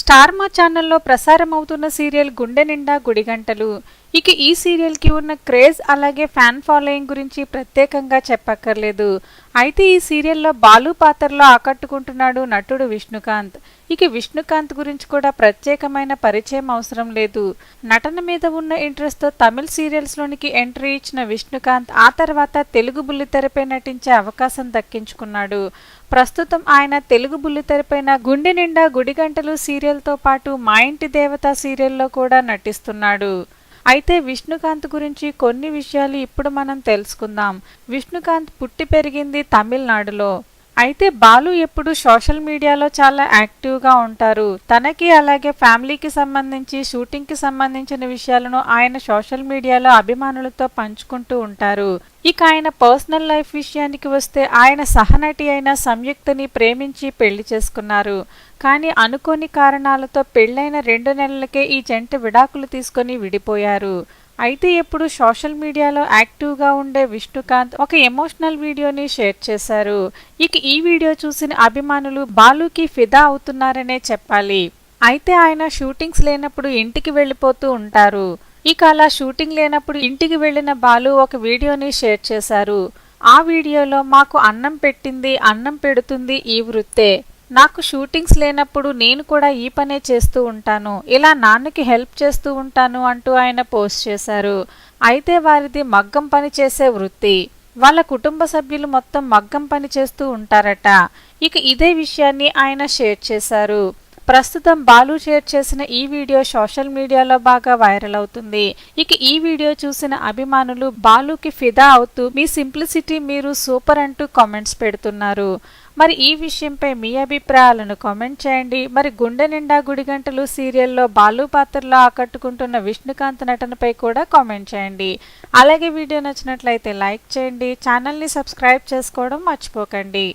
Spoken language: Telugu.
స్టార్ మా ఛానల్లో ప్రసారం అవుతున్న సీరియల్ గుండె నిండా గుడిగంటలు ఇక ఈ సీరియల్కి ఉన్న క్రేజ్ అలాగే ఫ్యాన్ ఫాలోయింగ్ గురించి ప్రత్యేకంగా చెప్పక్కర్లేదు. అయితే ఈ సీరియల్లో బాలు పాత్రలో ఆకట్టుకుంటున్నాడు నటుడు విష్ణుకాంత్. ఇక విష్ణుకాంత్ గురించి కూడా ప్రత్యేకమైన పరిచయం అవసరం లేదు. నటన మీద ఉన్న ఇంట్రెస్ట్తో తమిళ సీరియల్స్లోనికి ఎంట్రీ ఇచ్చిన విష్ణుకాంత్ ఆ తర్వాత తెలుగు బుల్లితెరపై నటించే అవకాశం దక్కించుకున్నాడు. ప్రస్తుతం ఆయన తెలుగు బుల్లితెరపైన గుండె నిండా గుడిగంటలు సీరియల్తో పాటు మా ఇంటి దేవత సీరియల్లో కూడా నటిస్తున్నాడు. అయితే విష్ణుకాంత్ గురించి కొన్ని విషయాలు ఇప్పుడు మనం తెలుసుకుందాం. విష్ణుకాంత్ పుట్టి పెరిగింది తమిళనాడులో. అయితే బాలు ఎప్పుడు సోషల్ మీడియాలో చాలా యాక్టివ్గా ఉంటారు. తనకి అలాగే ఫ్యామిలీకి సంబంధించి షూటింగ్కి సంబంధించిన విషయాలను ఆయన సోషల్ మీడియాలో అభిమానులతో పంచుకుంటూ ఉంటారు. ఇక ఆయన పర్సనల్ లైఫ్ విషయానికి వస్తే ఆయన సహనటి అయిన సంయుక్తని ప్రేమించి పెళ్ళి చేసుకున్నారు. కానీ అనుకోని కారణాలతో పెళ్ళైన రెండు నెలలకే ఈ జంట విడాకులు తీసుకొని విడిపోయారు. అయితే ఇప్పుడు సోషల్ మీడియాలో యాక్టివ్గా ఉండే విష్ణుకాంత్ ఒక ఎమోషనల్ వీడియోని షేర్ చేశారు. ఇక ఈ వీడియో చూసిన అభిమానులు బాలుకి ఫిదా అవుతున్నారనే చెప్పాలి. అయితే ఆయన షూటింగ్స్ లేనప్పుడు ఇంటికి వెళ్ళిపోతూ ఉంటారు. ఇక అలా షూటింగ్ లేనప్పుడు ఇంటికి వెళ్ళిన బాలు ఒక వీడియోని షేర్ చేశారు. ఆ వీడియోలో మాకు అన్నం పెట్టింది అన్నం పెడుతుంది ఈ వృత్తే. నాకు షూటింగ్స్ లేనప్పుడు నేను కూడా ఈ పనే చేస్తూ ఉంటాను. ఇలా నాన్నకి హెల్ప్ చేస్తూ ఉంటాను అంటూ ఆయన పోస్ట్ చేశారు. అయితే వారిది మగ్గం పని చేసే వృత్తి. వాళ్ళ కుటుంబ సభ్యులు మొత్తం మగ్గం పని చేస్తూ ఉంటారట. ఇక ఇదే విషయాన్ని ఆయన షేర్ చేశారు. ప్రస్తుతం బాలు షేర్ చేసిన ఈ వీడియో సోషల్ మీడియాలో బాగా వైరల్ అవుతుంది. ఇక ఈ వీడియో చూసిన అభిమానులు బాలుకి ఫిదా అవుతూ మీ సింప్లిసిటీ మీరు సూపర్ అంటూ కామెంట్స్ పెడుతున్నారు. మరి ఈ విషయంపై మీ అభిప్రాయాలను కామెంట్ చేయండి. మరి గుండె నిండా గుడిగంటలు సీరియల్లో బాలు పాత్రలో ఆకట్టుకుంటున్న విష్ణుకాంత్ నటనపై కూడా కామెంట్ చేయండి. అలాగే వీడియో నచ్చినట్లయితే లైక్ చేయండి. ఛానల్ని సబ్స్క్రైబ్ చేసుకోవడం మర్చిపోకండి.